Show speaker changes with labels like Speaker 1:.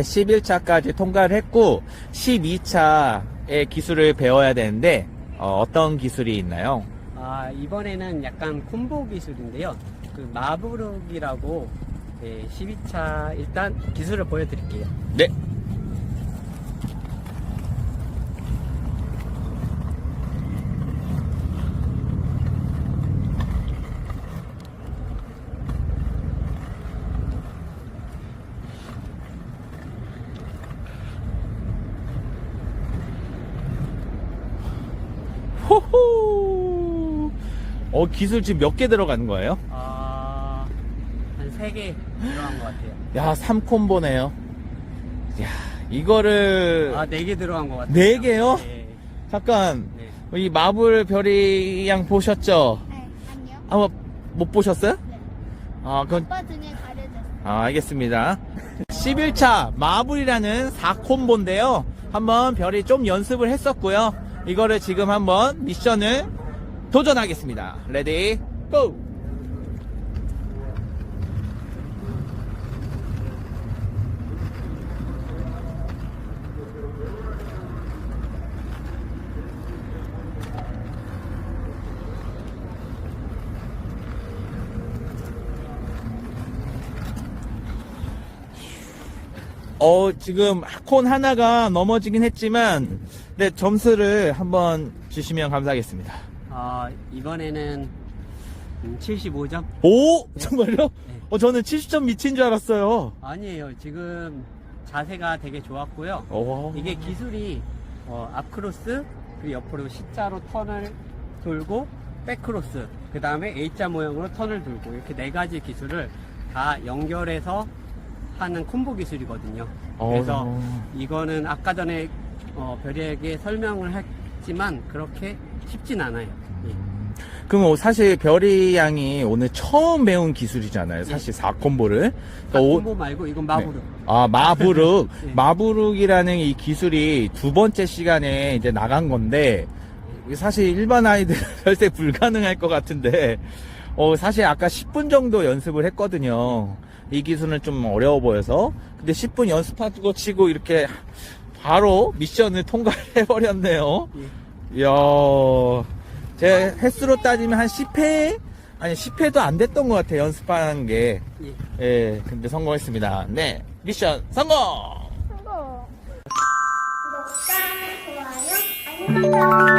Speaker 1: 11차까지 통과를 했고 12차의 기술을 배워야 되는데 어, 떤 기술이 있나요?
Speaker 2: 아, 이번에는 약간 콤보 기술인데요. 그 마부룩이라고 네, 12차 일단 기술을 보여드릴게요.
Speaker 1: 네. 호호. 어 기술 지금 몇 개 들어가는 거예요?
Speaker 2: 아, 한 3개 들어간 것 같아요.
Speaker 1: 야, 3콤보네요. 야, 이거를
Speaker 2: 아, 4개 들어간 것 같아요.
Speaker 1: 네 개요?
Speaker 2: 네.
Speaker 1: 잠깐
Speaker 2: 네.
Speaker 1: 이 마블 별이 양 보셨죠?
Speaker 3: 네, 아니요.
Speaker 1: 아마 못 보셨어요?
Speaker 3: 네.
Speaker 1: 아, 그건
Speaker 3: 오빠 등에 가려졌어요.
Speaker 1: 아, 알겠습니다. 11차 마블이라는 4콤보인데요. 한번 별이 좀 연습을 했었고요. 이거를 지금 한번 미션을 도전하겠습니다. 레디, 고! 어, 지금 콘 하나가 넘어지긴 했지만, 네, 점수를 한번 주시면 감사하겠습니다.
Speaker 2: 아, 이번에는 음, 75점?
Speaker 1: 오! 정말요?
Speaker 2: 네.
Speaker 1: 어, 저는 70점 미친 줄 알았어요.
Speaker 2: 아니에요. 지금 자세가 되게 좋았고요.
Speaker 1: 오.
Speaker 2: 이게 기술이 어, 앞크로스 그리고 옆으로 C자로 턴을 돌고 백크로스 그 다음에 A자 모양으로 턴을 돌고 이렇게 네 가지 기술을 다 연결해서 하는 콤보 기술이거든요. 그래서
Speaker 1: 어.
Speaker 2: 이거는 아까 전에 어, 별이에게 설명을 했지만 그렇게 쉽진 않아요. 예.
Speaker 1: 그럼 사실 별이 양이 오늘 처음 배운 기술이잖아요. 사실 4콤보를. 그러니까 오-
Speaker 2: 콤보 말고 이건 마부르.
Speaker 1: 아, 마부룩.
Speaker 2: 네.
Speaker 1: 마부룩이라는 이 기술이 두 번째 시간에 이제 나간 건데, 사실 일반 아이들 절대 불가능할 것 같은데, 어, 사실 아까 10분 정도 연습을 했거든요. 이 기술은 좀 어려워 보여서. 근데 10분 연습하고 치고 이렇게 바로 미션을 통과해버렸네요.
Speaker 2: 예.
Speaker 1: 이야, 제 횟수로 따지면 한 10회? 아니, 10회도 안 됐던 것 같아요, 연습한 게.
Speaker 2: 예.
Speaker 1: 예, 근데 성공했습니다. 네, 미션 성공!
Speaker 3: 성공. 구독과 좋아요, 알림 설정.